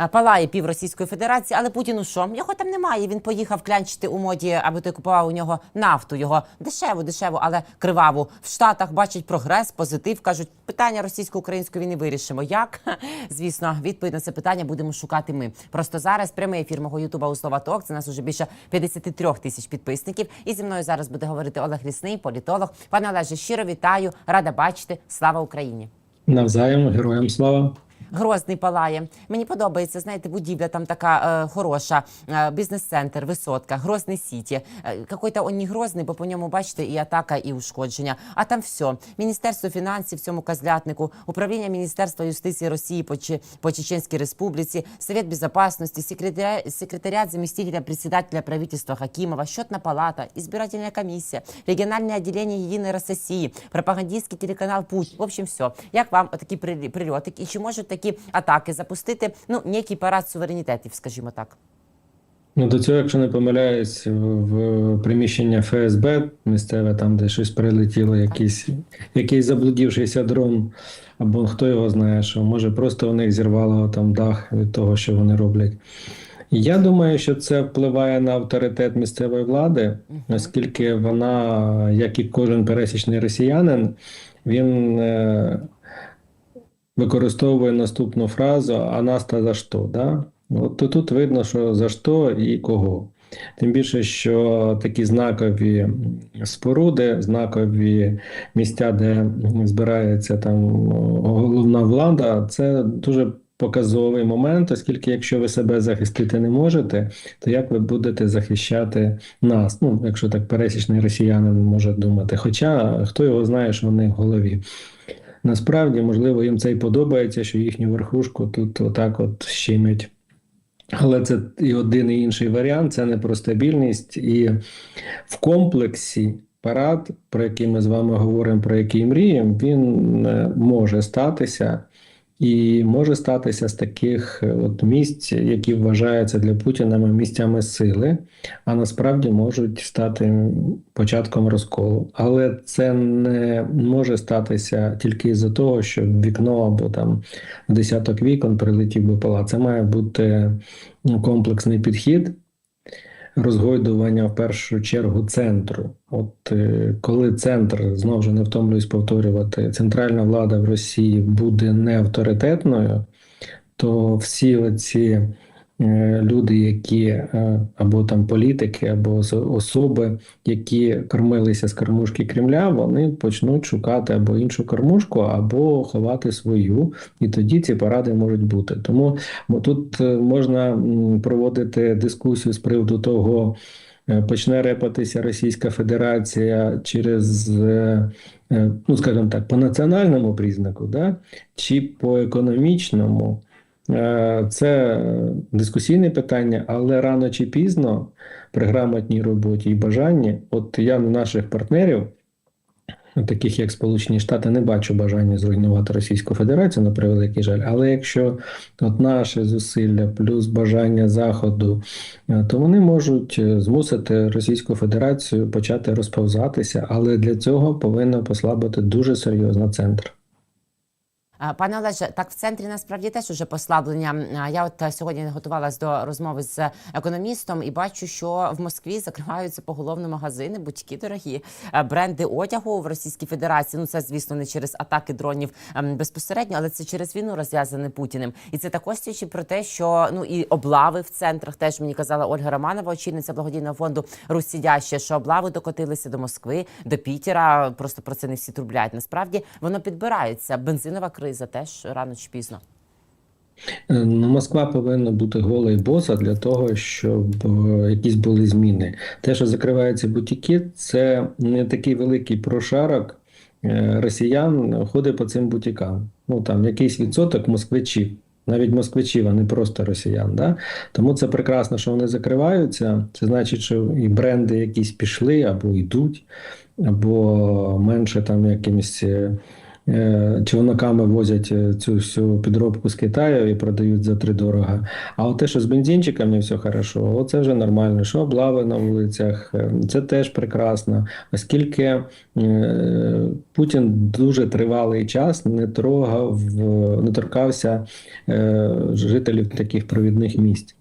е, палає пів Російської Федерації, але Путіну що? Його там немає. Він поїхав клянчити у моді, аби той купував у нього нафту. Його дешеву, дешеву, але криваву. В Штатах бачать прогрес, позитив. кажуть, питання російсько-української війни вирішимо. Як? Звісно, відповідь на це питання будемо шукати ми. Просто зараз прямий ефір мого Ютуба у слова Ток. Це нас уже більше 53 тисяч підписників. І зі мною зараз буде говорити Олег Лісний, політолог. Пане Олеже, щиро вітаю, рада бачити. Слава Україні! Навзаєм, героям слава. Грозний палає. Мені подобається, знаєте, будівля там така е, хороша, е, бізнес-центр, висотка, Грозний Сіті. Е, какой-то он не грозний, бо по ньому бачите і атака, і ушкодження. А там все. Міністерство фінансів цьому козлятнику, управління Міністерства юстиції Росії по, Че- по Чеченській Республіці, Совет Безопасности, секретаря, секретаріат заместителя председателя правительства Хакимова, счетна палата, избирательная комиссия, региональное отделение Единой России, пропагандистский телеканал Путь. В общем, все. Як вам такі прильоти? І чи можуть такі атаки запустити ну, некий парад суверенітетів, скажімо так? Ну, до цього, якщо не помиляюсь, в приміщення ФСБ місцеве, там, де щось прилетіло, якийсь, якийсь заблудівшийся дрон, або хто його знає, що може просто у них зірвало там дах від того, що вони роблять. Я думаю, що це впливає на авторитет місцевої влади, оскільки вона, як і кожен пересічний росіянин, він е, використовує наступну фразу «А нас-то за що?». Да? От то тут видно, що за що і кого. Тим більше, що такі знакові споруди, знакові місця, де збирається там головна влада, це дуже показовий момент, оскільки якщо ви себе захистити не можете, то як ви будете захищати нас? Ну, якщо так пересічний росіянин може думати. Хоча хто його знає, що в них в голові. Насправді, можливо, їм це і подобається, що їхню верхушку тут отак от щемять. Але це і один, і інший варіант це не про стабільність. І в комплексі парад, про який ми з вами говоримо, про який мріємо, він е, може статися. І може статися з таких е, от місць, які вважаються для Путіна місцями сили, а насправді можуть стати початком розколу. Але це не може статися тільки із-за того, що вікно або там десяток вікон прилетів БПЛА. Це має бути ну, комплексний підхід. Розгойдування в першу чергу центру. От е, коли центр знову ж не втомлююсь повторювати, центральна влада в Росії буде не авторитетною, то всі оці е, люди, які е, або там політики, або особи, які кормилися з кормушки Кремля, вони почнуть шукати або іншу кормушку, або ховати свою, і тоді ці поради можуть бути. Тому тут е, можна проводити дискусію з приводу того. е, Почне репатися Російська Федерація через, е, е, ну скажімо так, по національному признаку, да? чи по економічному. Е, Це дискусійне питання, але рано чи пізно при грамотній роботі і бажанні, от я на наших партнерів, таких як Сполучені Штати, не бачу бажання зруйнувати Російську Федерацію, на превеликий жаль. Але якщо от наші зусилля плюс бажання Заходу, е, то вони можуть е, змусити Російську Федерацію почати розповзатися, але для цього повинно послабити дуже серйозно центр. Пане Олеже, так в центрі насправді теж уже послаблення. Я от е, сьогодні готувалась до розмови з економістом і бачу, що в Москві закриваються поголовно магазини, бутіки дорогі, е, бренди одягу в Російській Федерації. Ну це звісно не через атаки дронів ем, безпосередньо, але це через війну розв'язане Путіним. І це також свідчить про те, що ну і облави в центрах теж мені казала Ольга Романова, очільниця благодійного фонду Русь Сидяща, що облави докотилися до Москви, до Пітера. Просто про це не всі трубляють. Насправді воно підбирається. Бензинова криза теж рано чи пізно. Е, Ну, Москва повинна бути гола і боса для того, щоб е, якісь були зміни. Те, що закриваються бутіки, це не такий великий прошарок е, росіян ходить по цим бутікам. Ну там якийсь відсоток москвичів, навіть москвичів, а не просто росіян. Да? Тому це прекрасно, що вони закриваються. Це значить, що і бренди якісь пішли або йдуть, або менше там якимось. Е, е, возять е, цю всю підробку з Китаю і продають за три дорога. А от те, що з бензинчиками все хорошо, оце вже нормально. Що облави на вулицях, е, це теж прекрасно, оскільки Путін дуже тривалий час не трогав, не торкався жителів таких провідних місць.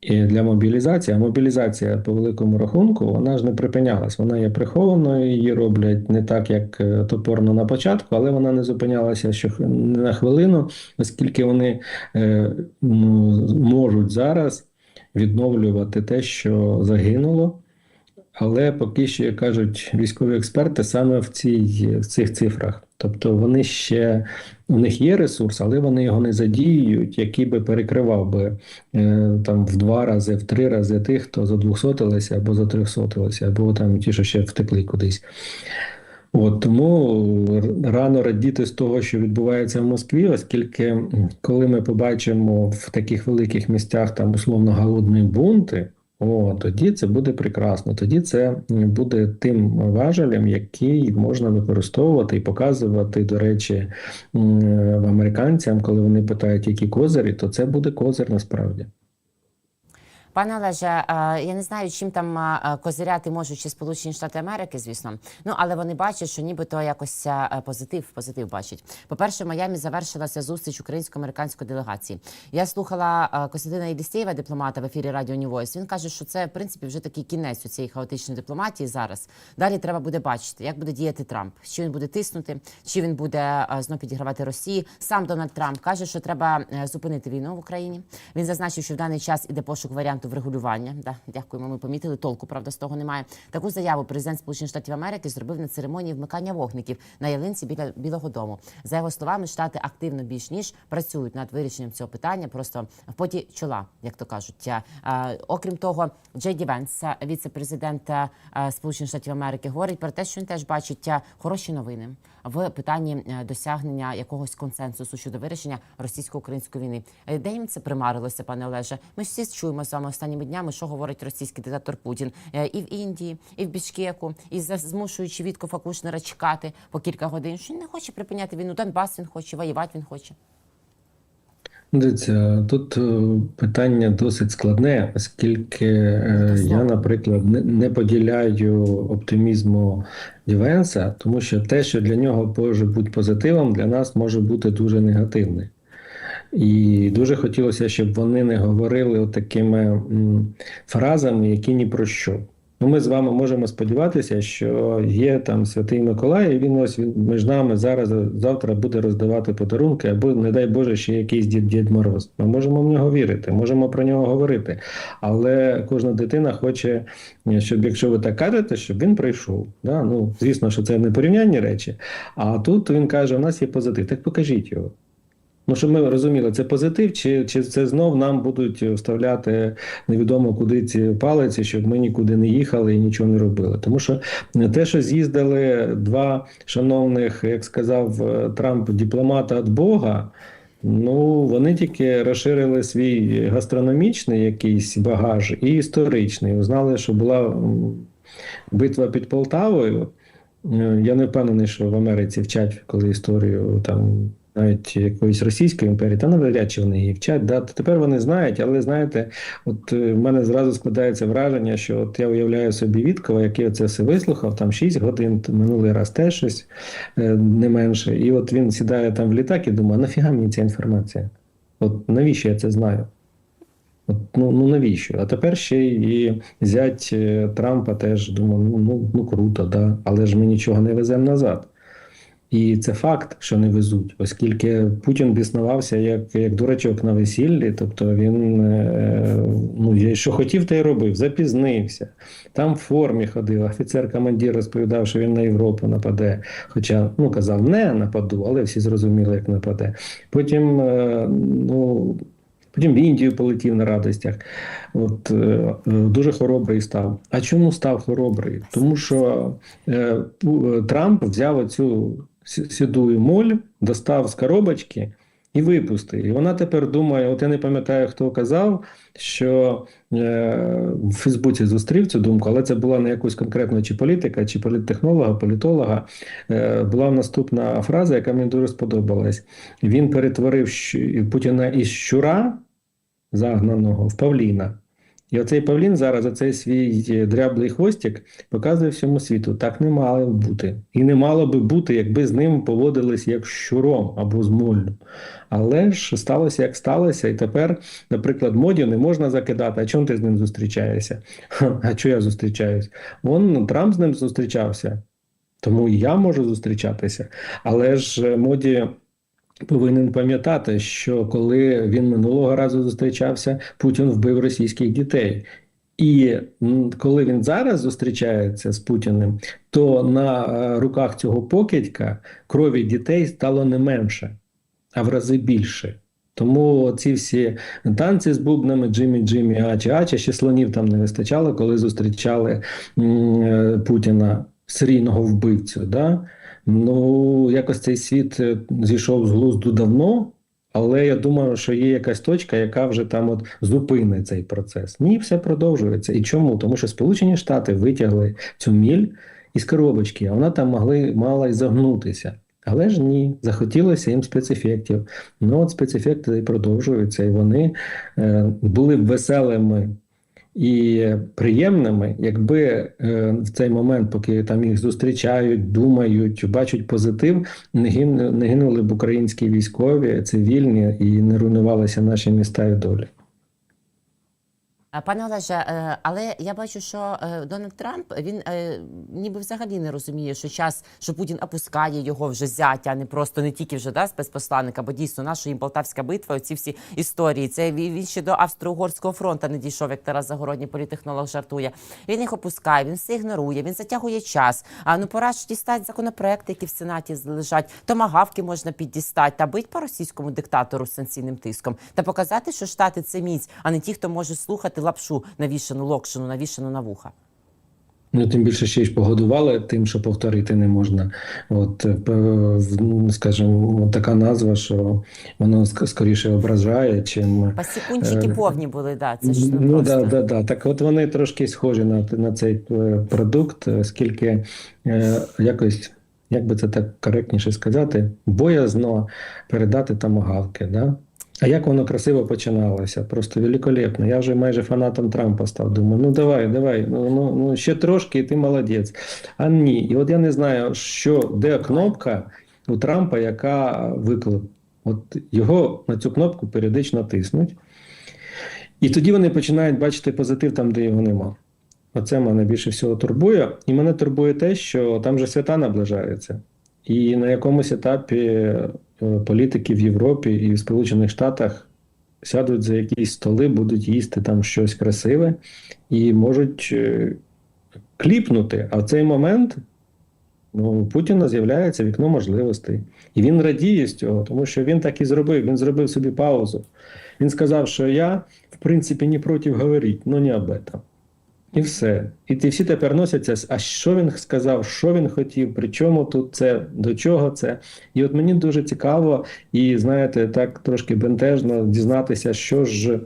І для мобілізації, а мобілізація по великому рахунку, вона ж не припинялась. Вона є прихованою, її роблять не так, як е, топорно на початку, але вона не зупинялася що не на хвилину, оскільки вони е, можуть зараз відновлювати те, що загинуло. Але поки що, як кажуть військові експерти, саме в, цій, в цих цифрах. Тобто вони ще у них є ресурс, але вони його не задіюють, який би перекривав би е, там в два рази, в три рази тих, хто задвухсотилися або затрьохсотилися, або там ті, що ще втекли кудись. От тому рано радіти з того, що відбувається в Москві, оскільки коли ми побачимо в таких великих місцях там условно голодні бунти. О, тоді це буде прекрасно. Тоді це буде тим важелем, який можна використовувати і показувати, до речі, американцям, коли вони питають, які козирі, то це буде козир насправді. Пане Олеже, е, я не знаю, чим там е, козиряти можуть ще Сполучені Штати Америки, звісно. Ну але вони бачать, що нібито якось е, позитив, позитив бачать. По-перше, в Майамі завершилася зустріч українсько-американської делегації. Я слухала е, Костянтина Єлісєєва, дипломата в ефірі Радіо Ньювойс. Він каже, що це в принципі вже такий кінець у цієї хаотичної дипломатії зараз. Далі треба буде бачити, як буде діяти Трамп, чи він буде тиснути, чи він буде е, знов підігравати Росії. Сам Дональд Трамп каже, що треба е, зупинити війну в Україні. Він зазначив, що в даний час іде пошук варіанту врегулювання. Да, дякуємо. Ми помітили. Толку правда з того немає. Таку заяву президент Сполучених Штатів Америки зробив на церемонії вмикання вогників на ялинці біля Білого Дому. За його словами, штати активно більш ніж працюють над вирішенням цього питання, просто в поті чола, як то кажуть. А, а, окрім того, Джей Ді Венс, віце-президент а, а, Сполучених Штатів Америки, говорить про те, що він теж бачить хороші новини в питанні е, досягнення якогось консенсусу щодо вирішення російсько-української війни. Е, Де їм це примарилося, пане Олеже? Ми всі чуємо з вами останніми днями, що говорить російський диктатор Путін Е, і в Індії, і в Бішкеку, і змушуючи Віткофа Кушнера чекати по кілька годин. Що він не хоче припиняти війну. Донбас він хоче, воювати він хоче. Дивіться, тут е, питання досить складне, оскільки е, я, наприклад, не, не поділяю оптимізму Дівенса, тому що те, що для нього може бути позитивом, для нас може бути дуже негативним. І дуже хотілося, щоб вони не говорили такими фразами, які ні про що. Ну, ми з вами можемо сподіватися, що є там Святий Миколай, і він ось між нами зараз завтра буде роздавати подарунки, або, не дай Боже, ще якийсь дід, Дід Мороз. Ми можемо в нього вірити, можемо про нього говорити. Але кожна дитина хоче, щоб якщо ви так кажете, щоб він прийшов. Да? Ну, звісно, що це не порівнянні речі. А тут він каже: у нас є позитив. Так покажіть його. Ну, щоб ми розуміли, це позитив, чи, чи це знов нам будуть вставляти невідомо куди ці палиці, щоб ми нікуди не їхали і нічого не робили. Тому що те, що з'їздили два шановних, як сказав е, Трамп, дипломата від Бога. Ну, вони тільки розширили свій гастрономічний якийсь багаж і історичний. Узнали, що була битва під Полтавою. Е, Я не впевнений, що в Америці вчать, коли історію там навіть якоїсь російської імперії, та навряд чи вони її вчать. Да? Тепер вони знають, але знаєте, от е, в мене зразу складається враження, що от я уявляю собі Віткова, який це все вислухав, там 6 годин, минулий раз теж щось е, не менше. І от він сідає там в літак і думає, нафіга мені ця інформація? От навіщо я це знаю? От, ну, ну навіщо? А тепер ще і зять е, Трампа теж думав, ну, ну, ну круто, да. але ж ми нічого не веземо назад. І це факт, що не везуть, оскільки Путін біснувався як, як дурачок на весіллі, тобто він е, ну, що хотів, те й робив, запізнився. Там в формі ходив, офіцер-командир розповідав, що він на Європу нападе. Хоча ну, казав, не нападу, але всі зрозуміли, як нападе. Потім, е, ну, потім в Індію полетів на радостях. От, е, е, дуже хоробрий став. А чому став хоробрий? Тому що е, Трамп взяв оцю сі- сіду моль, достав з коробочки і випусти. І вона тепер думає: от я не пам'ятаю, хто казав, що е, в Фейсбуці зустрів цю думку, але це була не якусь конкретно чи політика, чи політтехнолога, політолога. Е, була наступна фраза, яка мені дуже сподобалась. Він перетворив Путіна із щура загнаного в Павліна. І оцей Павлін зараз, оцей свій е, дряблий хвостик, показує всьому світу. Так не мало б бути. І не мало би бути, якби з ним поводились як щуром або з моллю. Але ж сталося, як сталося, і тепер, наприклад, моді не можна закидати. А чому ти з ним зустрічаєшся? А чого я зустрічаюсь? Вон Трамп з ним зустрічався, тому і я можу зустрічатися. Але ж е, моді повинен пам'ятати, що коли він минулого разу зустрічався, Путін вбив російських дітей. І коли він зараз зустрічається з Путіним, то на е, руках цього покидька крові дітей стало не менше, а в рази більше. Тому ці всі танці з бубнами Джиммі Джиммі Ачі Ачі, ще слонів там не вистачало, коли зустрічали е, Путіна серійного вбивцю. Да? Ну, якось цей світ е, зійшов з глузду давно, але я думаю, що є якась точка, яка вже там от зупинить цей процес. Ні, все продовжується. І чому? Тому що Сполучені Штати витягли цю міль із коробочки, а вона там могли, мала й загнутися. Але ж ні, захотілося їм спецефектів. Ну от спецефекти продовжуються, і вони е, були веселими і приємними, якби е, в цей момент, поки там їх зустрічають, думають, бачать позитив, не, гин, не гинули б українські військові, цивільні і не руйнувалися наші міста і долі. А, Пане Олеже, е, але я бачу, що е, Дональд Трамп він е, ніби взагалі не розуміє, що час, що Путін опускає його вже зятя, не просто не тільки вже да, спецпосланника, бо дійсно наша їм Полтавська битва, оці всі історії. Це він ще до Австро-Угорського фронту не дійшов, як Тарас Загородній політехнолог жартує. Він їх опускає, він все ігнорує, він затягує час. А ну пора ж дістати законопроекти, які в Сенаті лежать. Томагавки можна піддістати та бить по російському диктатору з санкційним тиском та показати, що штати це міць, а не ті, хто може слухати лапшу навішану, локшину, навішану на вуха. Ну, тим більше ще ж погодували тим, що повторити не можна. От, е, скажімо, така назва, що воно скоріше ображає, чим. Пасікунчики Е, повні були, да. Це ж не Ну, просто. да, да, да. Так от вони трошки схожі на, на цей е, продукт, оскільки е, якось, як би це так коректніше сказати, боязно передати тамагавки. Да? А як воно красиво починалося? Просто великолепно. Я вже майже фанатом Трампа став. Думаю, ну давай, давай, ну, ну, ну ще трошки, і ти молодець. А ні. І от я не знаю, що де кнопка у Трампа, яка виклик. От його на цю кнопку періодично тиснуть. І тоді вони починають бачити позитив там, де його нема. Оце мене більше всього турбує. І мене турбує те, що там же свята наближаються. І на якомусь етапі політики в Європі і в Сполучених Штатах сядуть за якісь столи, будуть їсти там щось красиве і можуть е, кліпнути. А в цей момент ну, у Путіна з'являється вікно можливостей. І він радіє з цього, тому що він так і зробив. Він зробив собі паузу. Він сказав, що я, в принципі, не проти говорити, але не об этом. І все. І ті всі тепер носяться. А що він сказав, що він хотів, при чому тут це, до чого це. І от мені дуже цікаво, і знаєте, так трошки бентежно дізнатися, що ж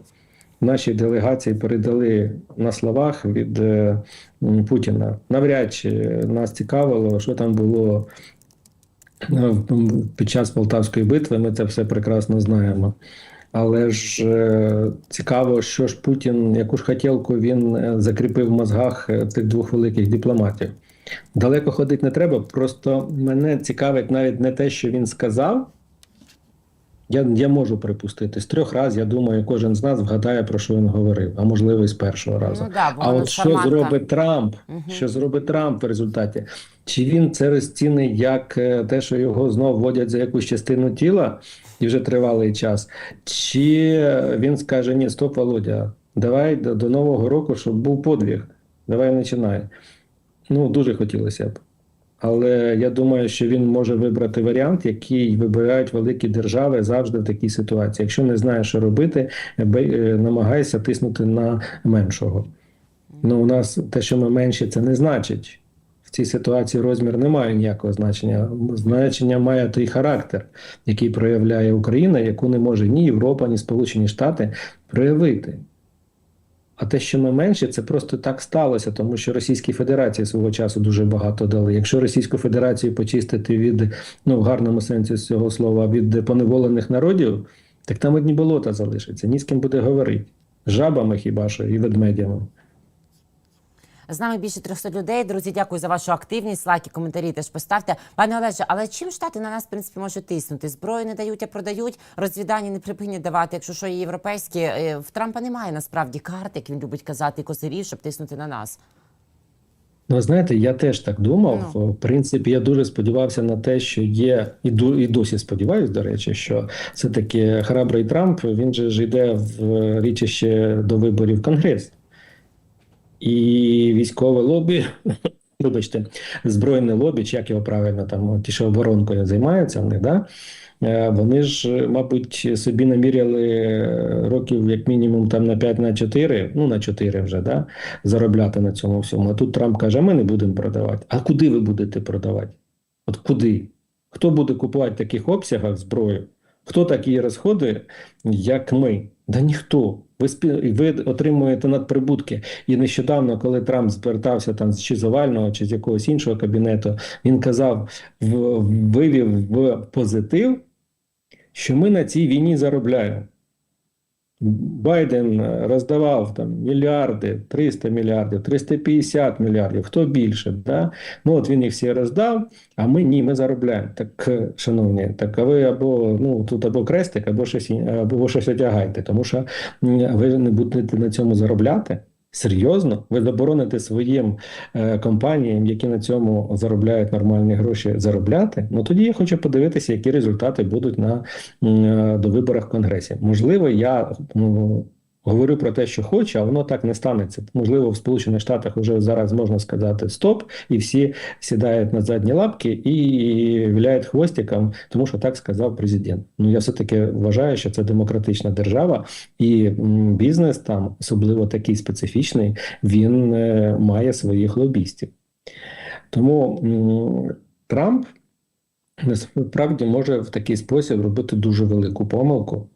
наші делегації передали на словах від е, Путіна. Навряд чи нас цікавило, що там було е, під час Полтавської битви. Ми це все прекрасно знаємо. Але ж е, цікаво, що ж Путін, яку ж хотілку він е, закріпив в мозгах е, цих двох великих дипломатів. Далеко ходити не треба, просто мене цікавить навіть не те, що він сказав. Я, я можу припустити. З трьох разів, я думаю, кожен з нас вгадає, про що він говорив, а можливо, і з першого разу. Ну да, А от що шарманка. зробить Трамп? Мгм. Що зробить Трамп в результаті? Чи він це розцінить як те, що його знов вводять за якусь частину тіла і вже тривалий час? Чи він скаже: ні, стоп, Володя, давай до, до Нового року, щоб був подвиг. Давай починай. Ну, дуже хотілося б. Але я думаю, що він може вибрати варіант, який вибирають великі держави завжди в такій ситуації. Якщо не знаєш, що робити, е, намагайся тиснути на меншого. Ну, у нас те, що ми менші, це не значить цій ситуації розмір не має ніякого значення. Значення має той характер, який проявляє Україна, яку не може ні Європа, ні Сполучені Штати проявити. А те, що ми менше, це просто так сталося, тому що Російській Федерації свого часу дуже багато дали. Якщо Російську Федерацію почистити від, ну в гарному сенсі цього слова, від поневолених народів, так там одні болота залишаться. Ні з ким буде говорити. Жабами хіба що і ведмедями. З нами більше 300 людей. Друзі, дякую за вашу активність. Лайки, коментарі теж поставте. Пане Олеже, але чим штати на нас в принципі можуть тиснути? Зброю не дають, а продають. Розвідання не припинять давати. Якщо що є європейські, Е, в Трампа немає насправді карт, як він любить казати, козирів, щоб тиснути на нас. Ну, знаєте, я теж так думав. Ну. В принципі, я дуже сподівався на те, що є, і, ду- і досі сподіваюся, до речі, що все-таки храбрий Трамп він же ж йде в річище до виборів в Конгрес. І військове лобі, вибачте, збройне лобі, чи як його правильно там, ті, що оборонкою займаються в них, да? Е, Вони ж, мабуть, собі наміряли е, років як мінімум там на 5 на 4, ну на 4 вже, да? заробляти на цьому всьому. А тут Трамп каже: ми не будемо продавати. А куди ви будете продавати? От куди? Хто буде купувати в таких обсягах зброю? Хто такі розходи, як ми? Да ніхто. Ви спі... ви отримуєте надприбутки. І нещодавно, коли Трамп звертався там чи з овального, чи з якогось іншого кабінету, він казав, вивів в позитив, що ми на цій війні заробляємо. Байден е, роздавав там мільярди, 300 мільярдів, 350 мільярдів, хто більше, да? Ну от він їх всі роздав, а ми ні, ми заробляємо. Так, е, шановні, так а ви або ну тут або крестик, або щось або щось одягайте, тому що ви не будете на цьому заробляти. Серйозно, ви забороните своїм е, компаніям, які на цьому заробляють нормальні гроші, заробляти. Ну тоді я хочу подивитися, які результати будуть на е, до виборах в Конгресі. Можливо, я ну, говорю про те, що хочу, а воно так не станеться. Можливо, в Сполучених Штатах вже зараз можна сказати стоп, і всі сідають на задні лапки і віляють хвостиком, тому що так сказав президент. Ну я все таки вважаю, що це демократична держава, і бізнес там, особливо такий специфічний, він е, має своїх лобістів. Тому Трамп насправді може в такий спосіб робити дуже велику помилку.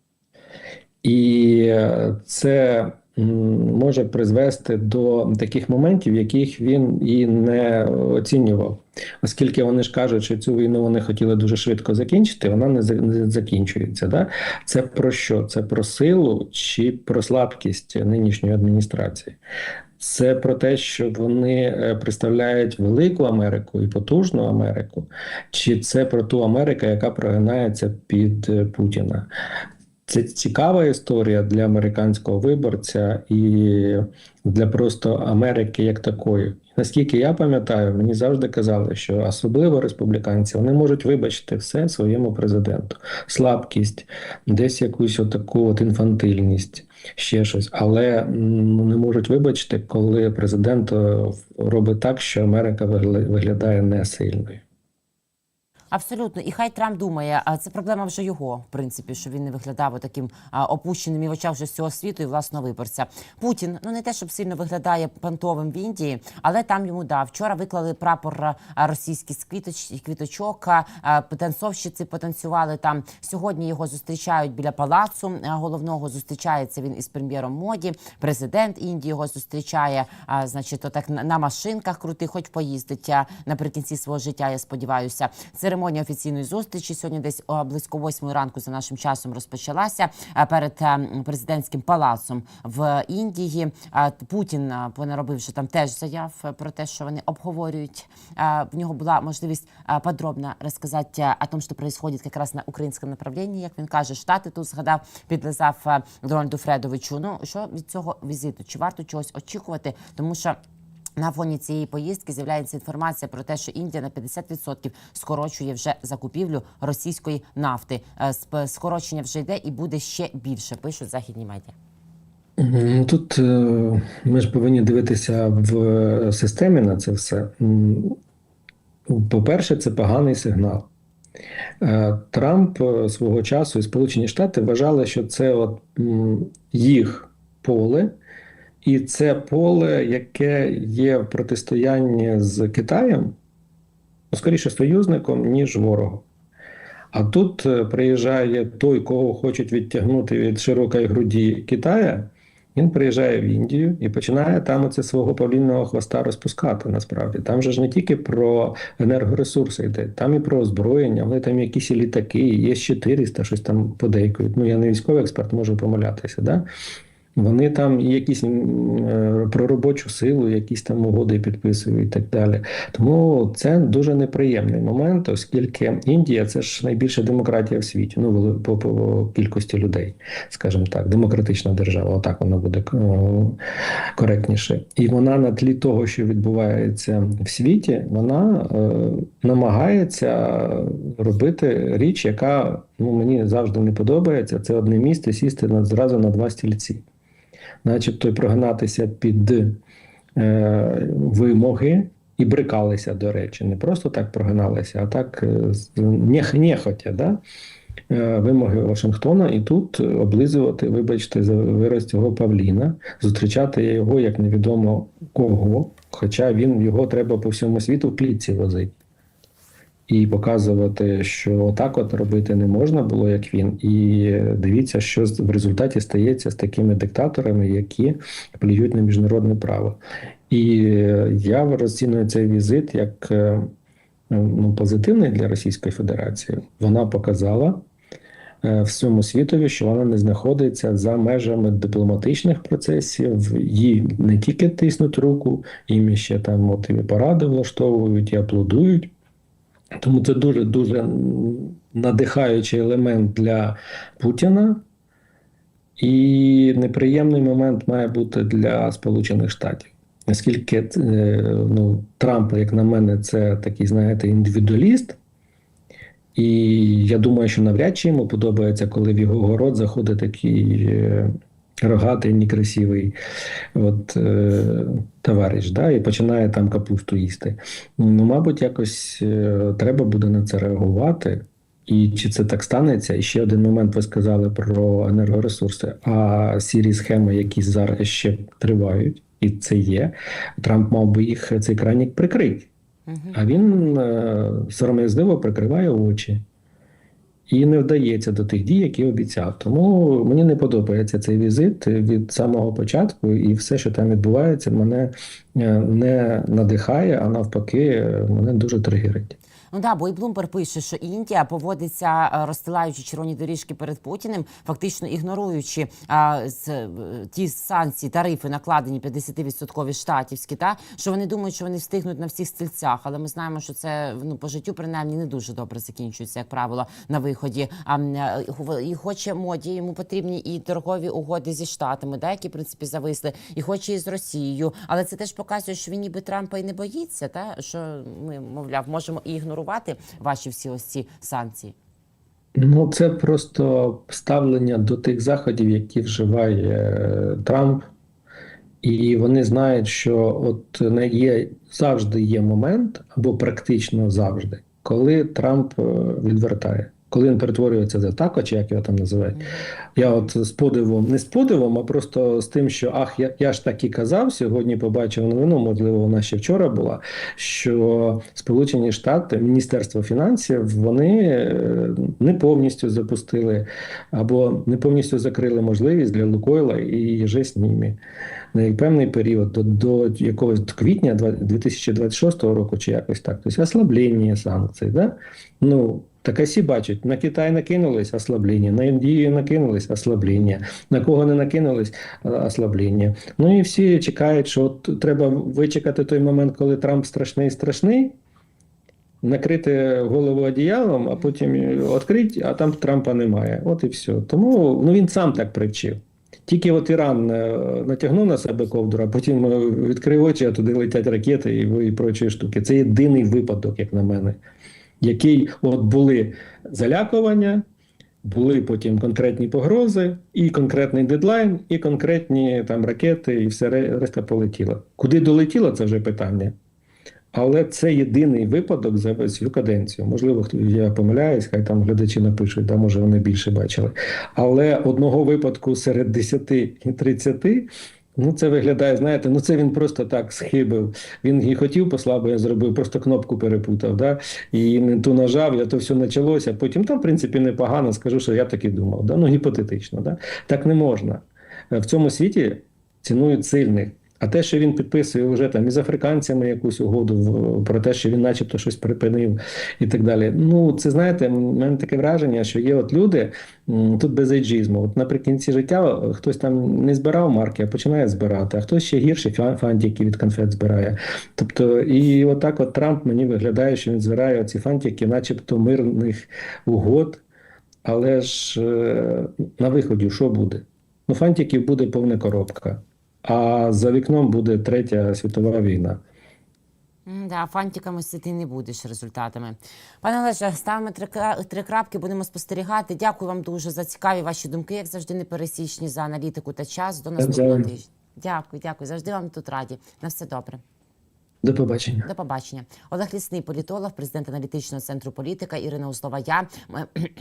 І е, це може призвести до таких моментів, яких він і не оцінював. Оскільки вони ж кажуть, що цю війну вони хотіли дуже швидко закінчити, вона не закінчується. Да? Це про що? Це про силу чи про слабкість нинішньої адміністрації? Це про те, що вони е, представляють велику Америку і потужну Америку, чи це про ту Америку, яка прогинається під е, Путіна? Це цікава історія для американського виборця і для просто Америки як такої. Наскільки я пам'ятаю, мені завжди казали, що особливо республіканці вони можуть вибачити все своєму президенту. Слабкість, десь якусь отаку от інфантильність, ще щось, але не можуть вибачити, коли президент е, робить так, що Америка вигля- виглядає несильною. Абсолютно, і хай Трамп думає, а це проблема вже його, в принципі, що він не виглядав таким опущеним і в очах вже всього світу і власного виборця. Путін, ну не те, щоб сильно виглядає пантовим в Індії, але там йому дав. Вчора виклали прапор російський з квіточ, квіточок, а, а, танцовщиці потанцювали там. Сьогодні його зустрічають біля палацу головного. Зустрічається він із прем'єром моді. Президент Індії його зустрічає. А, значить, отак на, на машинках крутих, хоч поїздить наприкінці свого життя. Я сподіваюся. Церемонія офіційної зустрічі сьогодні десь близько восьмої ранку за нашим часом розпочалася перед президентським палацом в Індії. А, Путін а, понаробив вже там теж заяв е, про те, що вони обговорюють. В нього була можливість подробно розказати о том, що происходит якраз на українському направлінні. Як він каже, штати тут згадав, підлизав Дональду Фредовичу. Ну що від цього візиту? Чи варто чогось очікувати? Тому що. На фоні цієї поїздки з'являється інформація про те, що Індія на 50% скорочує вже закупівлю російської нафти. Е, Скорочення вже йде і буде ще більше. Пишуть західні медіа. Тут е, ми ж повинні дивитися в системі на це все. По-перше, це поганий сигнал. Е, Трамп е, свого часу і Сполучені Штати вважали, що це от їх поле, І це поле, яке є в протистоянні з Китаєм, ну, скоріше союзником, ніж ворогом. А тут е, приїжджає той, кого хочуть відтягнути від широкої груді Китая. Він приїжджає в Індію і починає там оце свого павлінного хвоста розпускати. Насправді там же ж не тільки про енергоресурси йде, там і про озброєння. Вони там якісь літаки, є 400 щось там подейкують. Ну я не військовий експерт, можу помилятися. Да? Вони там якісь е, про робочу силу, якісь там угоди підписують і так далі. Тому це дуже неприємний момент, оскільки Індія це ж найбільша демократія в світі. Ну по, по кількості людей, скажімо так, демократична держава. Отак вона буде коректніше. І вона на тлі того, що відбувається в світі, вона е, намагається робити річ, яка ну, мені завжди не подобається. Це одне місце сісти на, зразу на два стільці начебто прогнатися під е, вимоги і брикалися, до речі, не просто так прогиналися, а так е, нехотя, да? е, вимоги Вашингтона, і тут облизувати, вибачте, за вираз цього Павліна, зустрічати його як невідомо кого, хоча він його треба по всьому світу в клітці возити. І показувати, що отак от робити не можна було, як він. І дивіться, що в результаті стається з такими диктаторами, які плюють на міжнародне право. І е, я розцінюю цей візит як е, ну, позитивний для Російської Федерації. Вона показала е, всьому світові, що вона не знаходиться за межами дипломатичних процесів. Їй не тільки тиснуть руку, їм ще там от і паради влаштовують і аплодують. Тому це дуже дуже надихаючий елемент для Путіна. І неприємний момент має бути для Сполучених Штатів. Оскільки е, ну, Трамп, як на мене, це такий, знаєте, індивідуаліст. І я думаю, що навряд чи йому подобається, коли в його город заходить такий е, рогатий, некрасивий от, е, товариш, да, і починає там капусту їсти. Ну, мабуть, якось е, треба буде на це реагувати. І чи це так станеться? І ще один момент ви сказали про енергоресурси. А сірі схеми, які зараз ще тривають, і це є. Трамп мав би їх цей кранік прикрити. А він е, сором'язливо прикриває очі і не вдається до тих дій, які обіцяв. Тому мені не подобається цей візит від самого початку, і все, що там відбувається, мене е, не надихає, а навпаки, е, мене дуже тригерить. Ну да, бо і Блумберг пише, що Індія поводиться, е, розстилаючи червоні доріжки перед Путіним, фактично ігноруючи а, з, е, ті санкції, тарифи, накладені 50% штатівські, та що вони думають, що вони встигнуть на всіх стільцях. Але ми знаємо, що це ну по життю принаймні не дуже добре закінчується, як правило, на виході. А е, і хоче моді, йому потрібні і торгові угоди зі штатами, да, які в принципі зависли, і хоче і з Росією. Але це теж показує, що він ніби Трампа і не боїться, та що ми, мовляв, можемо і ігнорувати ваші всі ось ці санкції. Ну, це просто ставлення до тих заходів, які вживає е, Трамп, і вони знають, що от не є завжди є момент, або практично завжди, коли Трамп е, відвертає, коли він перетворюється за тако, чи як його там називають. Я от з подивом, не з подивом, а просто з тим, що ах, я, я ж так і казав. Сьогодні побачив новину, можливо, вона ще вчора була. Що Сполучені Штати, Міністерство фінансів, вони е, не повністю запустили або не повністю закрили можливість для Лукойла і же з ними на певний період до, до якогось квітня 2026 року, чи якось так. Тобто ослаблення санкцій. Да? Ну, так всі бачать, на Китай накинулись ослаблення, на Індію накинулись ослаблення, на кого не накинулись а, ослаблення. Ну і всі чекають, що от треба вичекати той момент, коли Трамп страшний страшний, накрити голову одіялом, а потім відкрити, а там Трампа немає. От і все. Тому ну, він сам так привчив. Тільки от Іран е, натягнув на себе ковдру, а потім е, відкрив очі, а туди летять ракети і прочі штуки. Це єдиний випадок, як на мене, який от були залякування, були потім конкретні погрози, і конкретний дедлайн, і конкретні там ракети, і все решта полетіло. Куди долетіло, це вже питання. Але це єдиний випадок за всю каденцію. Можливо, хто- я помиляюсь, хай там глядачі напишуть, да, може вони більше бачили. Але одного випадку серед 10 і 30 Ну, це виглядає, знаєте, ну це він просто так схибив. Він і хотів послаблення зробив, просто кнопку перепутав, да? і не ту нажав, я то все почалося. Потім там, в принципі, непогано, скажу, що я так і думав. Да? Ну, гіпотетично. Да? Так не можна. Е, В цьому світі цінують сильних. А те, що він підписує вже там із африканцями якусь угоду про те, що він начебто щось припинив і так далі. Ну, це знаєте, в мене таке враження, що є от люди тут без ейджизму. От наприкінці життя хтось там не збирав марки, а починає збирати, а хтось ще гірше фа- фантики від конфет збирає. Тобто, і отак от Трамп мені виглядає, що він збирає ці фантики, начебто мирних угод. Але ж е, на виході що буде? Ну, фантиків буде повна коробка, а за вікном буде третя світова війна. Да, фантиками ти не будеш результатами. Пане Олеже, ставимо три, три крапки, будемо спостерігати. Дякую вам дуже за цікаві ваші думки, як завжди, непересічні за аналітику та час. До наступного тижня. Дякую, дякую. Завжди вам тут раді. На все добре. До побачення. До побачення. Олег Лісний, політолог, президент аналітичного центру політика. Ірина Услова. Я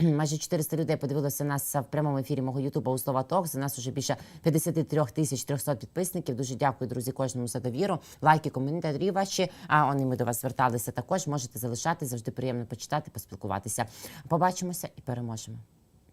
майже 400 людей подивилися нас в прямому ефірі мого Ютуба Услова Ток. За нас уже більше 53 тисяч 300 підписників. Дуже дякую, друзі, кожному за довіру. Лайки, коментарі ваші. А вони ми до вас зверталися. Також можете залишати. Завжди приємно почитати, поспілкуватися. Побачимося і переможемо.